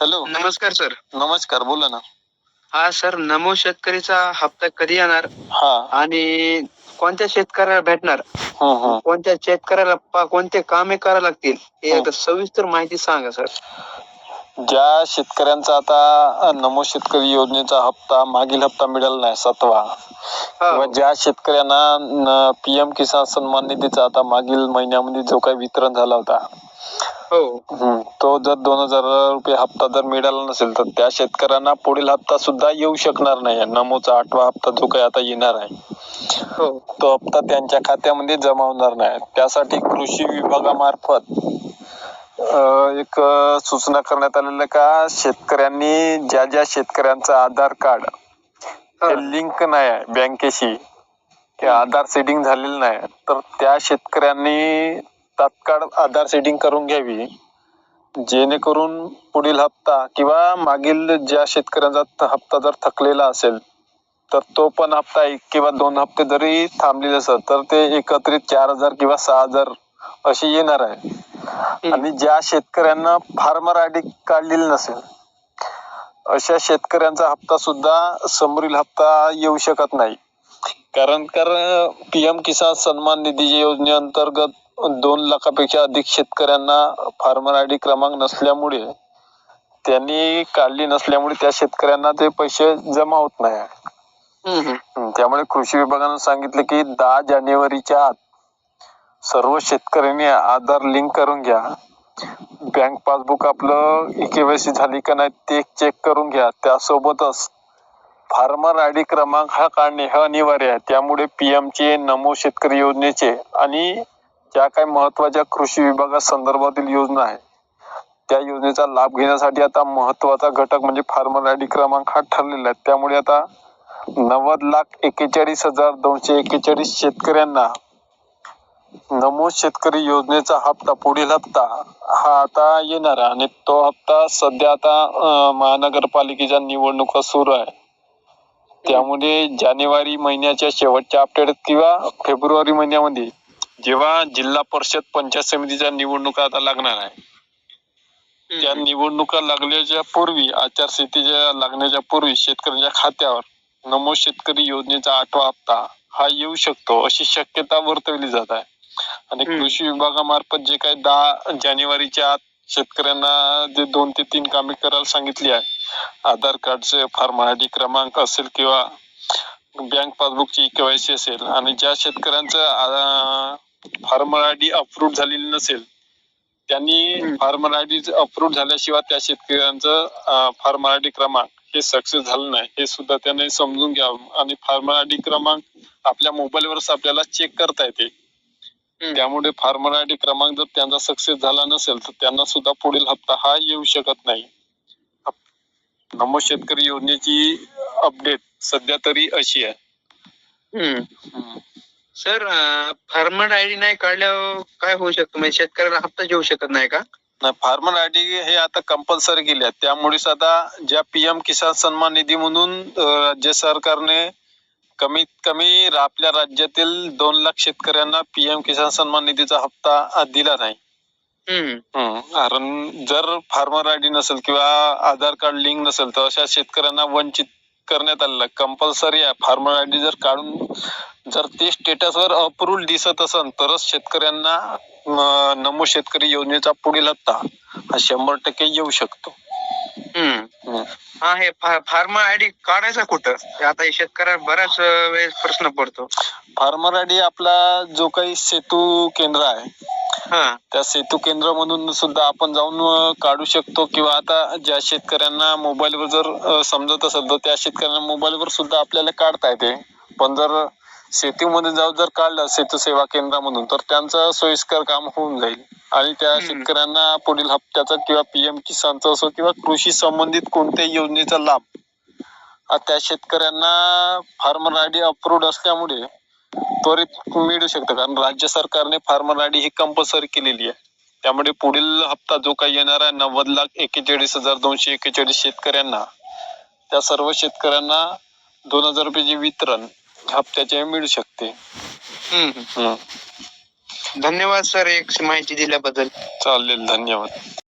Hello. नमस्कार sir. नमस्कार बोला ना. हा सर नमो शेतकरीचा हप्ता कधी येणार? हा. आणि कोणत्या शेतकऱ्याला भेटणार? हं, हं. कोणत्या शेतकऱ्याला पा- कोणते कामे करावे लागतील? हे. एकदा सविस्तर माहिती सांगा सर. ज्या शेतकऱ्यांचा आता नमो शेतकरी योजनेचा हप्ता मागील हप्ता मिळाला नाही सातवा. हा. किंवा ज्या शेतकऱ्यांना पीएम किसान सन्मान निधीचा आता मागील महिन्यामध्ये जो काही वितरण झाला होता हो. तो जर दोन हजार रुपये हप्ता जर मिळाला नसेल तर त्या शेतकऱ्यांना पुढील हप्ता सुद्धा येऊ शकणार नाही. नमोचा आठवा हप्ता जो काही आता येणार आहे हो. तो हप्ता त्यांच्या खात्यामध्ये जमा होणार नाही. त्यासाठी कृषी विभागामार्फत अ, एक अ, सूचना करण्यात आलेल्या आहे का? शेतकऱ्यांनी ज्या ज्या शेतकऱ्यांचं आधार कार्ड हा. लिंक नाही आहे बँकेशी ते आधार सेटिंग झालेलं नाही तर त्या शेतकऱ्यांनी तात्काळ आधार सेटिंग करून घ्यावी. जेणेकरून पुढील हप्ता किंवा मागील ज्या शेतकऱ्यांचा हप्ता जर थकलेला असेल तर तो पण हप्ता एक किंवा दोन हप्ते जरी थांबलेले असत तर ते एकत्रित चार हजार किंवा सहा हजार अशी येणार आहे. आणि ज्या शेतकऱ्यांना फार्मर आय डी काढलेली नसेल अशा शेतकऱ्यांचा हप्ता सुद्धा समोरील हप्ता येऊ शकत नाही. कारण कारण पीएम किसान सन्मान निधी योजनेअंतर्गत दोन लाखापेक्षा अधिक शेतकऱ्यांना फार्मर आय डी क्रमांक नसल्यामुळे त्यांनी काढली नसल्यामुळे त्या शेतकऱ्यांना ते पैसे जमा होत नाही. हम्म, त्यामुळे कृषी विभागानं सांगितलं की दहा जानेवारीच्या आत सर्व शेतकऱ्यांनी आधार लिंक करून घ्या. बँक पासबुक आपलं केवायसी झाली का नाही ते चेक करून घ्या. त्यासोबतच फार्मर आय डी क्रमांक हा काढणे हे अनिवार्य आहे. त्यामुळे पीएम चे नमो शेतकरी योजनेचे आणि ज्या काही महत्त्वाच्या कृषी विभागा संदर्भातील योजना आहे त्या योजनेचा लाभ घेण्यासाठी आता महत्त्वाचा घटक म्हणजे फार्मर आय डी क्रमांक हा ठरलेला आहे. त्यामुळे आता नव्वद लाख एक्केचाळीस हजार दोनशे एक्केचाळीस शेतकऱ्यांना नमो शेतकरी योजनेचा हप्ता पुढील हप्ता हा आता येणार आहे आणि तो हप्ता सध्या आता महानगरपालिकेच्या निवडणुका सुरू आहे. त्यामुळे जानेवारी महिन्याच्या शेवटच्या अपडेट किंवा फेब्रुवारी महिन्यामध्ये जेव्हा जिल्हा परिषद पंचायत समितीच्या निवडणुका आता लागणार आहे. त्या निवडणुका लागल्याच्या पूर्वी आचारसंहितेच्या लागण्याच्या पूर्वी शेतकऱ्यांच्या खात्यावर नमो शेतकरी योजनेचा आठवा हप्ता हा येऊ शकतो अशी शक्यता वर्तवली जात आहे. आणि. कृषी विभागामार्फत जे काही दहा जानेवारीच्या आत शेतकऱ्यांना जे दोन ते तीन कामे करायला सांगितली आहे. आधार कार्डचे फार्म आय डी क्रमांक असेल किंवा बँक पासबुकची केवायसी असेल आणि ज्या शेतकऱ्यांचं फार्मर आय डी अप्रूव्ह झालेली नसेल त्यांनी. फार्मर आय डी अप्रूव्ह झाल्याशिवाय त्या शेतकऱ्यांचं फार्मर आय डी क्रमांक हे सक्सेस झालं नाही हे सुद्धा त्यांनी समजून घ्यावं आणि फार्मर आय डी क्रमांक आपल्या मोबाईलवरच आपल्याला चेक करता येते. त्यामुळे फार्मर आय डी क्रमांक जर त्यांचा सक्सेस झाला नसेल तर त्यांना सुद्धा पुढील हप्ता हा येऊ शकत नाही नमो शेतकरी योजनेची अपडेट सध्या तरी अशी आहे. सर फार्मर आयडी नाही काढल्यावर काय होऊ शकतं म्हणजे शेतकऱ्याला हप्ता घेऊ शकत नाही का नाही फार्मर आय डी हे आता कंपल्सरी केले आहे त्यामुळेच आता ज्या पीएम किसान सन्मान निधी म्हणून राज्य सरकारने कमीत कमी आपल्या राज्यातील दोन लाख शेतकऱ्यांना पीएम किसान सन्मान निधीचा हप्ता दिला नाही. कारण जर फार्मर आय डी नसेल किंवा आधार कार्ड लिंक नसेल तर अशा शेतकऱ्यांना वंचित करण्यात आलेलं कंपल्सरी आहे. फार्मर आय डी जर काढून जर ते स्टेटस वर अप्रूव्ह दिसत असेल तरच शेतकऱ्यांना नमो शेतकरी योजनेचा पुढील हप्ता हा शंभर टक्के येऊ शकतो. हा हे फार्मर आयडी काढायचा कुठं? आता शेतकऱ्याला बऱ्याच अं, वेळेस प्रश्न पडतो. फार्मर आय डी आपला जो काही सेतू केंद्र आहे हा. त्या सेतू केंद्रामधून सुद्धा आपण जाऊन अं, काढू शकतो. किंवा आता ज्या शेतकऱ्यांना मोबाईलवर जर अं, समजत असेल तर त्या शेतकऱ्यांना मोबाईलवर सुद्धा आपल्याला काढता येते. पण जर सेतू मध्ये जाऊन जर काढलं सेतू सेवा केंद्रामधून तर त्यांचं सोयीस्कर काम होऊन जाईल. आणि त्या हम्म. शेतकऱ्यांना पुढील हप्त्याचा किंवा पीएम किसानचा असो किंवा कृषी संबंधित कोणत्याही योजनेचा लाभ. हा त्या शेतकऱ्यांना फार्मर आय डी अप्रूव्ड असल्यामुळे त्वरित मिळू शकतं कारण राज्य सरकारने फार्मर आय डी ही कंपल्सरी केलेली आहे. त्यामुळे पुढील हप्ता जो काही येणार आहे नव्वद लाख एक्केचाळीस हजार दोनशे एक्केचाळीस शेतकऱ्यांना त्या सर्व शेतकऱ्यांना दोन हजार रुपयाचे वितरण हप्त्याचे मिळू शकते. धन्यवाद सर एक माहिती दिल्याबद्दल. चालेल धन्यवाद.